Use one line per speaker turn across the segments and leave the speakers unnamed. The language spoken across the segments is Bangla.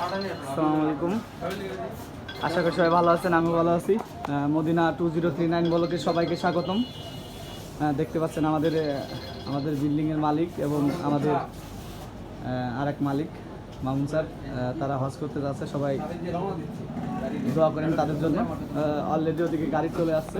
আসসালামু আলাইকুম আশা করি সবাই ভালো আছেন আমি ভালো আছি। Madina two zero three nine বলকে সবাইকে স্বাগতম। দেখতে পাচ্ছেন আমাদের আমাদের বিল্ডিংয়ের মালিক এবং আমাদের আরেক মালিক, মামুন স্যার। তারা হজ করতে যাচ্ছে, সবাই দোয়া করেন তাদের জন্য। অলরেডি ওদিকে গাড়ি চলে আসছে।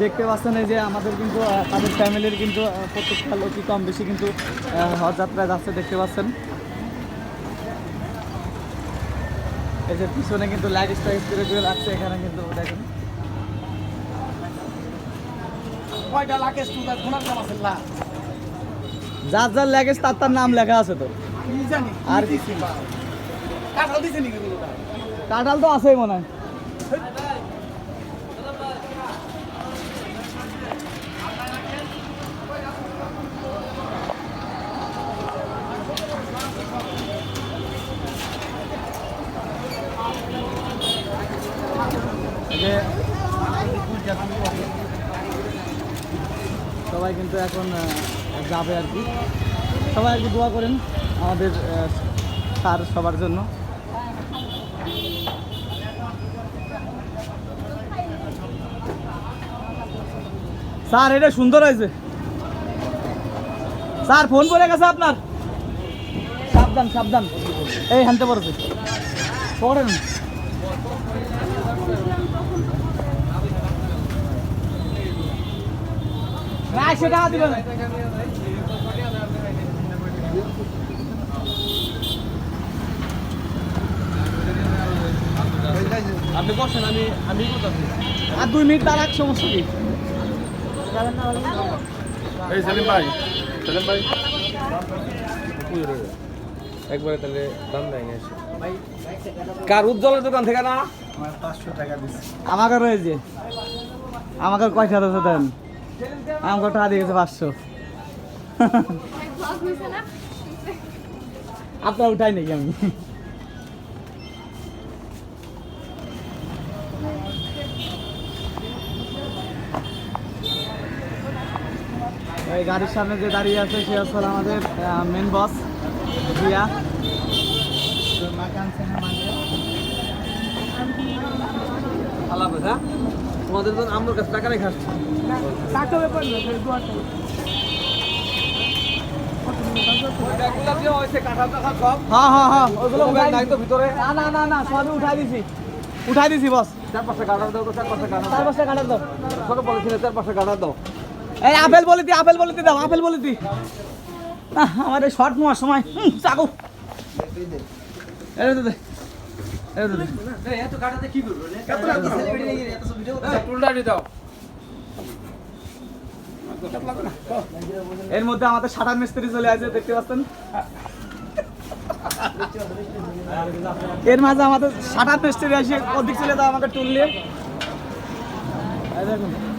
দেখতে পাচ্ছেন এই যে আমাদের কিন্তু তাদের ফ্যামিলির কিন্তু প্রত্যেকটা লোকই কম বেশি কিন্তু আহ, হজ যাত্রায় যাচ্ছে দেখতে পাচ্ছেন। এই যে পিছনে কিন্তু লাইট স্টাইল করে করে রাখছে এখানে কিন্তু দেখেন।
কয়টা আছে?
যার যার ল্যাগেজ তার তার নাম লেখা আছে তো। আর
দিছি? কাঁঠাল
তো আছেই মনে হয়। সবাই কিন্তু এখন যাবে আর কি। সবাই আর কি দোয়া করেন আমাদের স্যার সবার জন্য। স্যার এটা সুন্দর হয়েছে। স্যার ফোন করে গেছে আপনার? সাবধান সাবধান। এই হানতে পড়েছে। পড়েন। সেটা দিবেন
আপনি বসেন আমি আমি
আর দুই মিনিট তার এক সমস্যা কি?
এই সেলিম ভাই সেলিম ভাই। একবারে তাহলে দাম দেয় না এসে। কার উজ্জ্বলের দোকান থেকে না?
আমাকে রয়েছে। আমাকে কয়টা দিয়েছে দেন? আমাকে টাকা দিয়ে গেছে পাঁচশো। আপনার উঠাই নাকি আমি? এই গাড়ির সামনে যে দাঁড়িয়ে আছে সে হচ্ছে আমাদের মেন বস
আল্লাহ হ্যাঁ? তোমাদের তো আমার কাছে টাকা রেখে আসছে।
টাকা ব্যাপার হ্যাঁ। হ্যাঁ উঠাই দিছি। বস
চার পাঁচটা কাঁঠাল দাও তো চার পাঁচটা
কাটার দাও।
ছোট পলিথিনে চার পাঁচটা কাঁঠাল দাও।
এই আপেল বলে দি আপেল বলে দি দাও আপেল বলে দি। না আমার এই শর্ট নেওয়ার সময়। হুম, চাকু। এটা দে এর মধ্যে আমাদের সাটার মিস্ত্রি চলে আসে দেখতে পাচ্ছেন? এর মাঝে আমাদের সাটার মিস্ত্রি আসে ওদিক চলে দাও আমাকে টুল নিয়ে। দেখুন।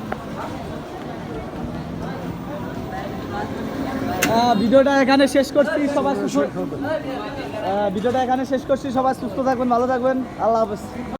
ভিডিওটা এখানে শেষ করছি, সবাই সুস্থ ভিডিওটা এখানে শেষ করছি, সবাই সুস্থ থাকবেন, ভালো থাকবেন, আল্লাহ হাফেজ।